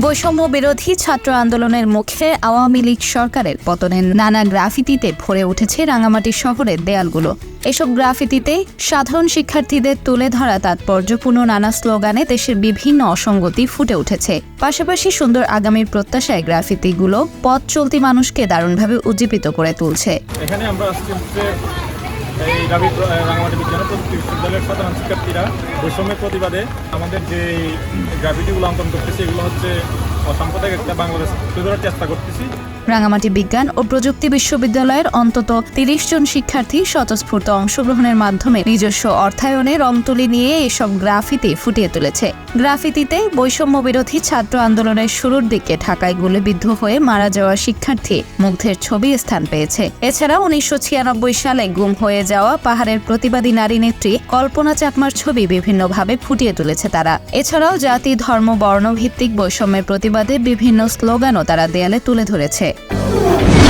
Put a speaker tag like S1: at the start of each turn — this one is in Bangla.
S1: বৈষম্য বিরোধী ছাত্র আন্দোলনের মুখে আওয়ামী লীগ সরকারের পতনের নানা গ্রাফিতিতে ভরে উঠেছে রাঙামাটি শহরের দেয়ালগুলো। এসব গ্রাফিতিতে সাধারণ শিক্ষার্থীদের তুলে ধরা তাৎপর্যপূর্ণ নানা স্লোগানে দেশের বিভিন্ন অসঙ্গতি ফুটে উঠেছে। পাশাপাশি সুন্দর আগামীর প্রত্যাশায় গ্রাফিতিগুলো পথ চলতি মানুষকে দারুণভাবে উজ্জীবিত করে তুলছে।
S2: এখানে আমরা এই রাবি রাঙামাটি বিজ্ঞান প্রযুক্তি বিশ্ববিদ্যালয়ের সাধারণ শিক্ষার্থীরা বৈষম্যের প্রতিবাদে আমাদের যে গ্রাভিটিগুলো অঙ্কন করতেছি এগুলো হচ্ছে অসাম্প্রদায়িক একটা বাংলাদেশ। তুলে চেষ্টা করতেছি।
S1: রাঙামাটি বিজ্ঞান ও প্রযুক্তি বিশ্ববিদ্যালয়ের অন্তত তিরিশ জন শিক্ষার্থী স্বতঃস্ফূর্ত অংশগ্রহণের মাধ্যমে নিজস্ব অর্থায়নে রং তুলি নিয়ে এসব গ্রাফিতি ফুটিয়ে তুলেছে। গ্রাফিতিতে বৈষম্য বিরোধী ছাত্র আন্দোলনের শুরুর দিকে ঢাকায় গুলিবিদ্ধ হয়ে মারা যাওয়া শিক্ষার্থী মুগ্ধের ছবি স্থান পেয়েছে। এছাড়া উনিশশো ছিয়ানব্বই সালে গুম হয়ে যাওয়া পাহাড়ের প্রতিবাদী নারী নেত্রী কল্পনা চাকমার ছবি বিভিন্নভাবে ফুটিয়ে তুলেছে তারা। এছাড়াও জাতি, ধর্ম, বর্ণভিত্তিক বৈষম্যের প্রতিবাদে বিভিন্ন স্লোগানও তারা দেয়ালে তুলে ধরেছে। Come on.